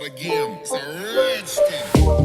out again. It's a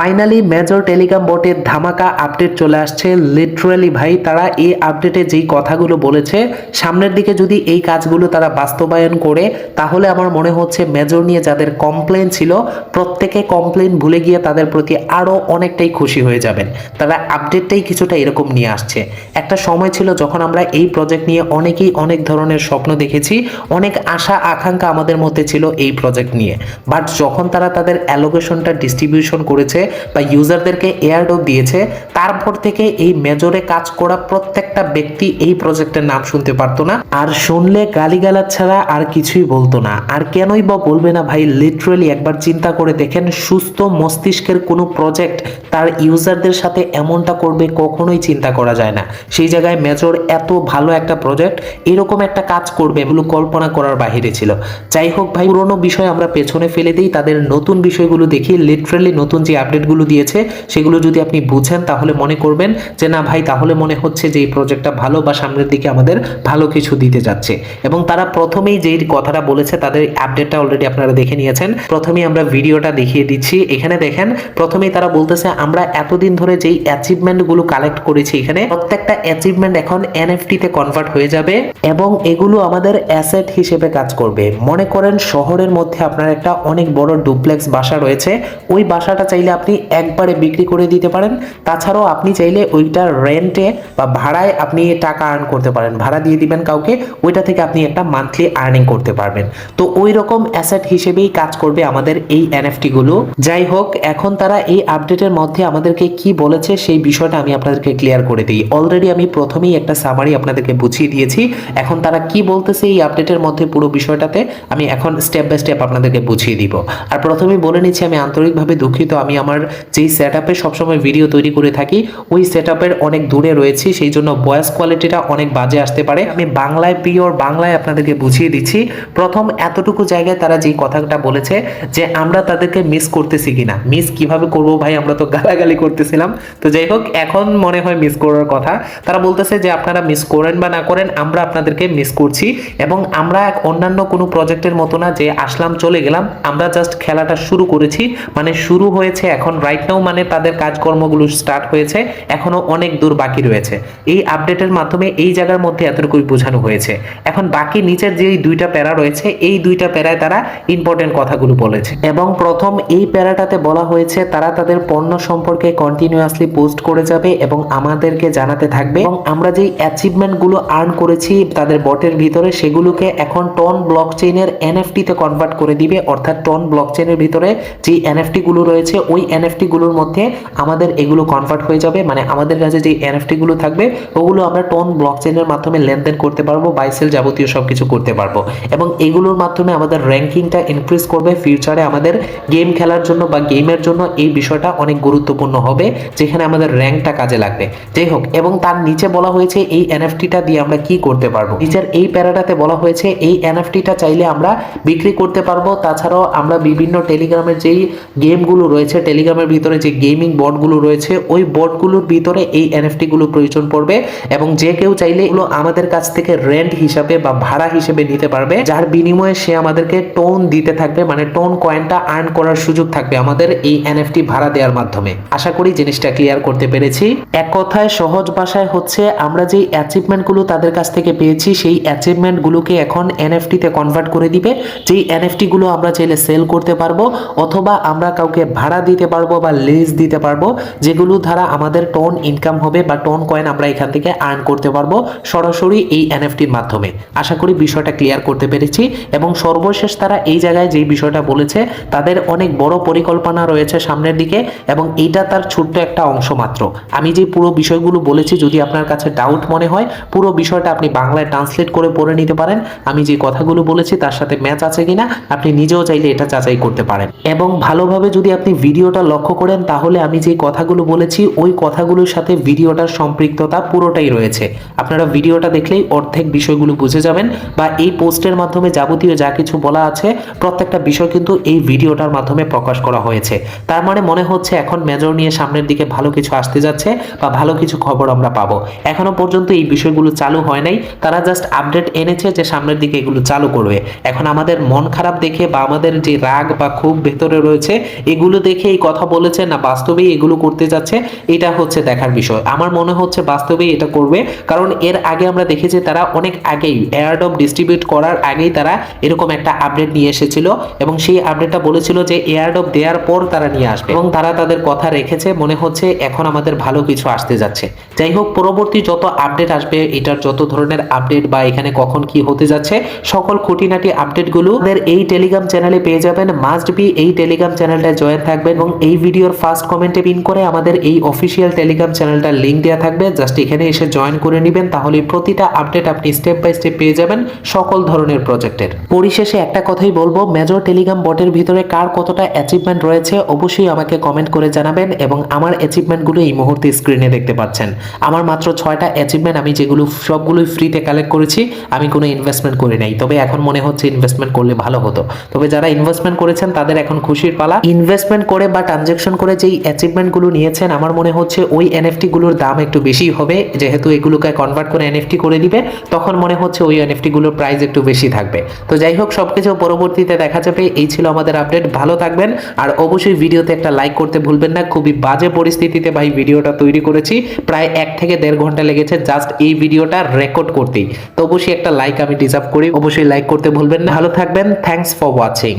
finally major telecom বোর্ডের ধামাকা update চলে আসছে। লিটারালি ভাই, তারা এই আপডেটে যেই কথাগুলো বলেছে, সামনের দিকে যদি এই কাজগুলো তারা বাস্তবায়ন করে, তাহলে আমার মনে হচ্ছে মেজর নিয়ে যাদের কমপ্লেন ছিল, প্রত্যেকে কমপ্লেন ভুলে গিয়ে তাদের প্রতি আরও অনেকটাই খুশি হয়ে যাবেন। তারা আপডেটটাই কিছুটা এরকম নিয়ে আসছে। একটা সময় ছিল যখন আমরা এই প্রজেক্ট নিয়ে অনেকেই অনেক ধরনের স্বপ্ন দেখেছি, অনেক আশা, আকাঙ্ক্ষা আমাদের মধ্যে ছিল এই প্রজেক্ট নিয়ে। বাট যখন তারা তাদের অ্যালোকেশনটা ডিস্ট্রিবিউশন করেছে বা ইউজারদেরকে এয়ারডপ দিয়েছে, তারপর থেকে এই মেজরে কাজ করা প্রত্যেকটা ব্যক্তি এই প্রজেক্টের নাম শুনতে পারতো না। আর শুনলে গালিগালাজ ছাড়া আর কিছুই বলতো না। আর কেনই বা বলবে না ভাই? লিটারালি একবার চিন্তা করে দেখেন, সুস্থ মস্তিষ্কের কোনো প্রজেক্ট তার ইউজারদের সাথে এমনটা করবে কখনোই চিন্তা করা যায় না। সেই জায়গায় মেজর এত ভালো একটা প্রজেক্ট এরকম একটা কাজ করবে এগুলো কল্পনা করার বাহিরে ছিল। যাই হোক ভাই, পুরোনো বিষয় আমরা পেছনে ফেলে দিই, তাদের নতুন বিষয়গুলো দেখি লিটারালি নতুন যে আপডেটগুলো দিয়েছে, সেগুলো যদি আপনি বুঝেন তাহলে মনে করবেন যে না ভাই, তাহলে মনে হচ্ছে যে এই প্রজেক্টটা ভালো বা সামনের দিকে আমাদের ভালো কিছু দিতে যাচ্ছে। এবং তারা প্রথমেই যেই কথাটা বলেছে তাদের আপডেটটা অলরেডি আপনারা দেখে নিয়েছেন। প্রথমেই আমরা ভিডিওটা দেখিয়ে দিচ্ছি। এখানে দেখেন, প্রথমেই তারা বলতেছে, আমরা এতদিন ধরে যেই অ্যাচিভমেন্টগুলো কালেক্ট করেছি এখানে, প্রত্যেকটা অ্যাচিভমেন্ট এখন এনএফটি তে কনভার্ট হয়ে যাবে এবং এগুলো আমাদের অ্যাসেট হিসেবে কাজ করবে। মনে করেন শহরের মধ্যে আপনার একটা অনেক বড় ডুপ্লেক্স বাসা রয়েছে। ওই বাসাটা চাইলে আপনি একবারে বিক্রি করে দিতে পারেন। তাছাড়াও আপনি চাইলে ওইটা রেন্টে বা ভাড়ায় আপনি টাকা আর্ন করতে পারেন। ভাড়া দিয়ে দিবেন কাউকে, ওইটা থেকে আপনি একটা মান্থলি আর্নিং করতে পারবেন। তো ওই রকম অ্যাসেট হিসেবেই কাজ করবে আমাদের এই এনএফটি গুলো। যাই হোক, এখন তারা এই আপডেটের মধ্যে আমাদেরকে কি বলেছে সেই বিষয়টা আমি আপনাদেরকে ক্লিয়ার করে দিই। অলরেডি আমি প্রথমেই একটা সামারি আপনাদেরকে বুঝিয়ে দিয়েছি। এখন তারা কি বলতেছে এই আপডেটের মধ্যে পুরো বিষয়টাতে, আমি এখন স্টেপ বাই স্টেপ আপনাদেরকে বুঝিয়ে দিব। আর প্রথমেই বলে নিচ্ছি, আমি আন্তরিকভাবে দুঃখিত। আমি আমার যেই সেট আপে সবসময় ভিডিও তৈরি করে থাকি, ওই সেট আপের অনেক দূরে রয়েছি, সেই জন্য ভয়েস কোয়ালিটিটা অনেক বাজে আসতে পারে। আমি বাংলায় পিওর বাংলায় আপনাদেরকে বুঝিয়ে দিচ্ছি, প্রথম এতটুকু জায়গায় তারা যেই কথাটা বলেছে যে আমরা তাদেরকে মিস করতেছি কিনা। মিস কীভাবে করব ভাই? আমরা তো গালাগালি করতেছিলাম। তো যাই হোক, এখন মনে হয় মিস করার কথা। তারা বলতেছে যে আপনারা মিস করেন বা না করেন, আমরা আপনাদেরকে মিস করছি। এবং আমরা এক অন্যান্য কোনো প্রজেক্টের মতো না যে আসলাম, চলে গেলাম, আমরা জাস্ট খেলাটা শুরু করেছি। মানে শুরু হয়েছে এখন রাইট নাও মানে তাদের কাজকর্মগুলো স্টার্ট হয়েছে, এখনও অনেক দূর বাকি রয়েছে। এই আপডেটের মাধ্যমে এই জায়গার মধ্যে এতটুকুই বোঝানো হয়েছে। এখন বাকি নিচের যে দুইটা প্যারা রয়েছে, এই দুইটা প্যারায় তারা ইম্পর্টেন্ট কথাগুলো বলেছে। এবং প্রথম এই প্যারাটাতে বলা হয়েছে, তারা তাদের পণ্য সম্পর্কে কন্টিনিউয়াসলি পোস্ট করে যাবে এবং আমাদেরকে জানাতে থাকবে। এবং আমরা যেই অ্যাচিভমেন্টগুলো আর্ন করেছি তাদের বটের ভিতরে, সেগুলোকে এখন টন ব্লক চেইনের এনএফটি তে কনভার্ট করে দিবে। অর্থাৎ টন ব্লক চেইনের ভিতরে যে এনএফটি গুলো রয়েছে, ওই এনএফটি গুলোর মধ্যে আমাদের এগুলো কনভার্ট হয়ে যাবে। মানে আমাদের কাছে যে এনএফটি গুলো থাকবে, ওগুলো আমরা টন ব্লক চেইনের মাধ্যমে লেনদেন করতে পারব বাইসেল যাবতীয় সবকিছু করতে পারব। এবং এগুলোর মাধ্যমে আমাদের র্যাঙ্কিংটা ইনক্রিজ করবে ফিউচারে আমাদের গেম খেলার জন্য বা গেমের জন্য এই বিষয়টা অনেক গুরুত্বপূর্ণ হবে, যেখানে আমাদের র্যাঙ্কটা কাজে লাগবে। যাই হোক, এবং তার নিচে বলা হয়েছে এই এনএফটিটা দিয়ে আমরা কি করতে পারব? নিচের এই প্যারাটাতে বলা হয়েছে এই এনএফটিটা চাইলে আমরা বিক্রি করতে পারব। তাছাড়াও আমরা বিভিন্ন টেলিগ্রামের যেই গেমগুলো রয়েছে টেলিগ্রামের ভিতরে যে গেমিং বোর্ডগুলো রয়েছে, ওই বোর্ডগুলোর ভিতরে এই এনএফটি গুলো প্রয়োজন পড়বে এবং যে কেউ চাইলে এগুলো আমাদের কাছ থেকে রেন্ট হিসাবে বা ভাড়া হিসেবে নিতে পারবে। যার বিনিময়ে সে আমাদেরকে টোন দিতে থাকবে মানে টোন কয়েনটা আর্ন করার সুযোগ থাকবে আমাদের এই এনএফটি ভাড়া দেওয়ার মাধ্যমে। আশা করি জিনিসটা ক্লিয়ার করতে পেরেছি। এক কথায় সহজ ভাষায় হচ্ছে, আমরা যেই অ্যাচিভমেন্টগুলো তাদের কাছ থেকে পেয়েছি, সেই অ্যাচিভমেন্ট গুলোকে এখন এনএফটি তে কনভার্ট করে দিবে। যেই এনএফটি গুলো আমরা চাইলে সেল করতে পারব, অথবা আমরা কাউকে ভাড়া দিতে পারব বা লিজ দিতে পারব, যেগুলো দ্বারা আমাদের টোন ইনকাম হবে বা টোন কয়েন আমরা এখান থেকে আর্ন করতে পারব সরাসরি এই এনএফটির মাধ্যমে। আশা করি বিষয়টা ক্লিয়ার করতে পেরেছি এবং সর্বশেষ তারা এই জায়গায় যেই বিষয়টা বলেছে, তাদের অনেক বড় পরিকল্পনা রয়েছে সামনের দিকে এবং এইটা তার ছোট্ট একটা অংশ মাত্র। আমি যে পুরো বিষয়গুলো বলেছি, যদি আপনার কাছে ডাউট মনে হয়, পুরো বিষয়টা আপনি বাংলায় ট্রান্সলেট করে পড়ে নিতে পারেন। আমি যে কথাগুলো বলেছি, তার সাথে ম্যাচ আছে কিনা, আপনি নিজেও চাইলে এটা যাচাই করতে পারেন। এবং ভালোভাবে যদি আপনি ভিডিওটা ভিডিওটা লক্ষ্য করেন, তাহলে আমি যে কথাগুলো বলেছি, ওই কথাগুলোর সাথে ভিডিওটার সম্পৃক্ততা পুরোটাই রয়েছে। আপনারা ভিডিওটা দেখলেই অর্ধেক বিষয়গুলো বুঝে যাবেন বা এই পোস্টের মাধ্যমে যাবতীয় যা কিছু বলা আছে, প্রত্যেকটা বিষয় কিন্তু এই ভিডিওটার মাধ্যমে প্রকাশ করা হয়েছে। তার মানে মনে হচ্ছে এখন মেজর নিয়ে সামনের দিকে ভালো কিছু আসতে যাচ্ছে বা ভালো কিছু খবর আমরা পাবো। এখনও পর্যন্ত এই বিষয়গুলো চালু হয় নাই, তারা জাস্ট আপডেট এনেছে যে সামনের দিকে এগুলো চালু করবে। এখন আমাদের মন খারাপ দেখে বা আমাদের যে রাগ বা খুব ভেতরে রয়েছে, এগুলো দেখে এই কথা বলেছে, না বাস্তবেই এগুলো করতে যাচ্ছে, এটা হচ্ছে দেখার বিষয়। আমার মনে হচ্ছে বাস্তবেই এটা করবে, কারণ এর আগে আমরা দেখেছি তারা অনেক আগেই এয়ারডপ ডিস্ট্রিবিউট করার আগেই তারা এরকম একটা আপডেট নিয়ে এসেছিল এবং সেই আপডেটটা বলেছিল যে এয়ারডপ দেওয়ার পর তারা নিয়ে আসবে। এবং তারা তাদের কথা রেখেছে, মনে হচ্ছে এখন আমাদের ভালো কিছু আসতে যাচ্ছে। যাই হোক, পরবর্তী যত আপডেট আসবে, এটার যত ধরনের আপডেট বা এখানে কখন কি হতে যাচ্ছে, সকল খুঁটিনাটি আপডেটগুলো এই টেলিগ্রাম চ্যানেলে পেয়ে যাবেন। মাস্ট বি এই টেলিগ্রাম চ্যানেলটা জয়েন থাকবেন এবং এই ভিডিওর ফার্স্ট কমেন্টে পিন করে আমাদের এই অফিসিয়াল টেলিগ্রাম চ্যানেলটার লিঙ্ক দেওয়া থাকবে। জাস্ট এখানে এসে জয়েন করে নেবেন তাহলে প্রতিটা আপডেট আপনি স্টেপ বাই স্টেপ পেয়ে যাবেন সকল ধরনের প্রজেক্টের পরিশেষে একটা কথাই বলব মেজর টেলিগ্রাম বটের ভিতরে কার কতটা অ্যাচিভমেন্ট রয়েছে অবশ্যই আমাকে কমেন্ট করে জানাবেন এবং আমার অ্যাচিভমেন্টগুলো এই মুহূর্তে স্ক্রিনে দেখতে পাচ্ছেন। আমার মাত্র ছয়টা অ্যাচিভমেন্ট আমি যেগুলো সবগুলোই ফ্রিতে কালেক্ট করেছি, আমি কোনো ইনভেস্টমেন্ট করি নাই। তবে এখন মনে হচ্ছে ইনভেস্টমেন্ট করলে ভালো হতো। তবে যারা ইনভেস্টমেন্ট করেছেন তাদের এখন খুশির পালা। ইনভেস্টমেন্ট করে বা ট্রানজেকশন করে যেই অ্যাচিভমেন্টগুলো নিয়েছেন, আমার মনে হচ্ছে ওই এনএফটি গুলোর দাম একটু বেশি হবে। যেহেতু এগুলোকে কনভার্ট করে এনএফটি করে দিবে, তখন মনে হচ্ছে ওই এনএফটি গুলোর প্রাইস একটু বেশি থাকবে। তো যাই হোক, সবকিছু পরবর্তীতে দেখা যাবে। এই ছিল আমাদের আপডেট ভালো থাকবেন। আর অবশ্যই ভিডিওতে একটা লাইক করতে ভুলবেন না। খুবই বাজে পরিস্থিতিতে ভাই ভিডিওটা তৈরি করেছি। প্রায় এক থেকে দেড় ঘণ্টা লেগেছে জাস্ট এই ভিডিওটা রেকর্ড করতেই। তো অবশ্যই একটা লাইক আমি ডিজার্ভ করি। অবশ্যই লাইক করতে ভুলবেন না। ভালো থাকবেন। Thanks for watching